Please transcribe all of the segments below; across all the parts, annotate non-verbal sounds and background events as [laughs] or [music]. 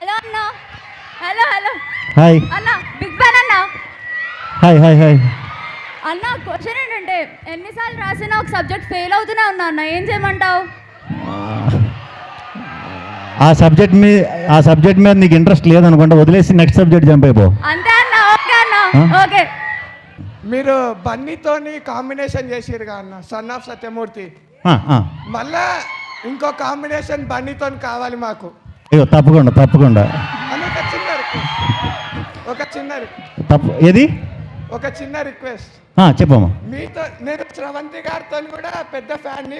Hello అన్న. Hello hello. Hi అన్న big ban అన్న. హాయ్ హాయ్ హాయ్ అన్న క్వశ్చన్ ఏంటంటే ఎన్నిసార్లు రాసినా ఒక సబ్జెక్ట్ ఫెయిల్ అవుతూనే ఉన్నా అన్న ఏం చేయమంటావు? ఆ సబ్జెక్ట్ మీద ఆ సబ్జెక్ట్ మీద నీకు ఇంట్రెస్ట్ లేదనుకుంటా వదిలేసి నెక్స్ట్ సబ్జెక్ట్ జంప్ అయిపో. అంతే అన్న ఓకే అన్న? ఓకే. మీరు బన్నీతోని కాంబినేషన్ చేసిరుగా అన్న సన్ ఆఫ్ సత్యమూర్తి. మళ్ళా ఇంకో కాంబినేషన్ బన్నీతోని కావాలి మాకు. అయ్యో తప్పకుండా తప్పకుండా. ఒక చిన్న తప్పు ఏది? ఒక చిన్న రిక్వెస్ట్ చెప్పమ్మా. మీతో నేను శ్రవంతి గారితో కూడా పెద్ద ఫ్యాన్ని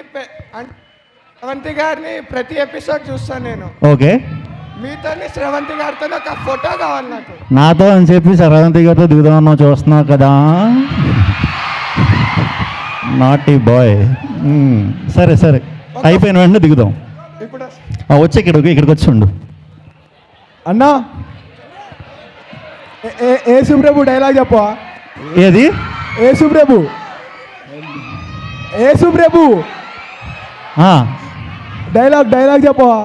శ్రవంతి గారిని ప్రతి ఎపిసోడ్ చూస్తాను నేను. ఓకే. మీతో శ్రవంతి గారితో ఒక ఫోటో కావాలి నాకు. నాతో అని చెప్పి సరవంతి గారితో దిగుదామన్నావు చూస్తున్నావు కదా? నాట్ ఈ బాయ్ సరే సరే. అయిపోయిన వెంటనే దిగుదాం. ఇప్పుడు వచ్చి ఇక్కడికి ఇక్కడికి వచ్చి ఉండు. అన్నా ఏ- ఏ- ఏ సుబ్రభు డైలాగ్ చెప్పవా? ఏది? ఏ సుబ్రభు ఏ ఆ, డైలాగ్ డైలాగ్ చెప్పవా?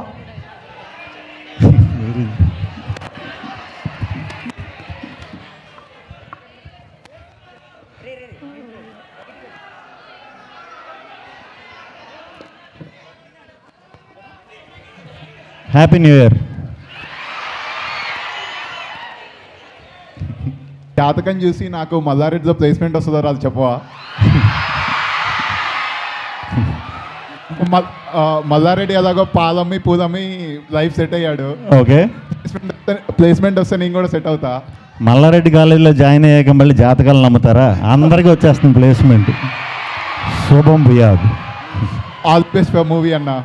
[laughs] హ్యాపీ న్యూ ఇయర్ జాతకం చూసి నాకు మల్లారెడ్డిలో ప్లేస్మెంట్ వస్తుందో రాదు చెప్పవా? మల్లారెడ్డి ఎలాగో పాలమ్మి పూలమ్మి లైఫ్ సెట్ అయ్యాడు. ఓకే. ప్లేస్మెంట్ వస్తే- నేను కూడా సెట్ అవుతా. మల్లారెడ్డి కాలేజీలో జాయిన్ అయ్యాక మళ్ళీ జాతకాలు నమ్ముతారా? అందరికీ వచ్చేస్తుంది ప్లేస్మెంట్ శుభం భుయాద్. ఆల్ బెస్ట్ ఫర్ మూవీ అన్న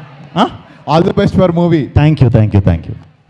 all the best for movie. Thank you thank you thank you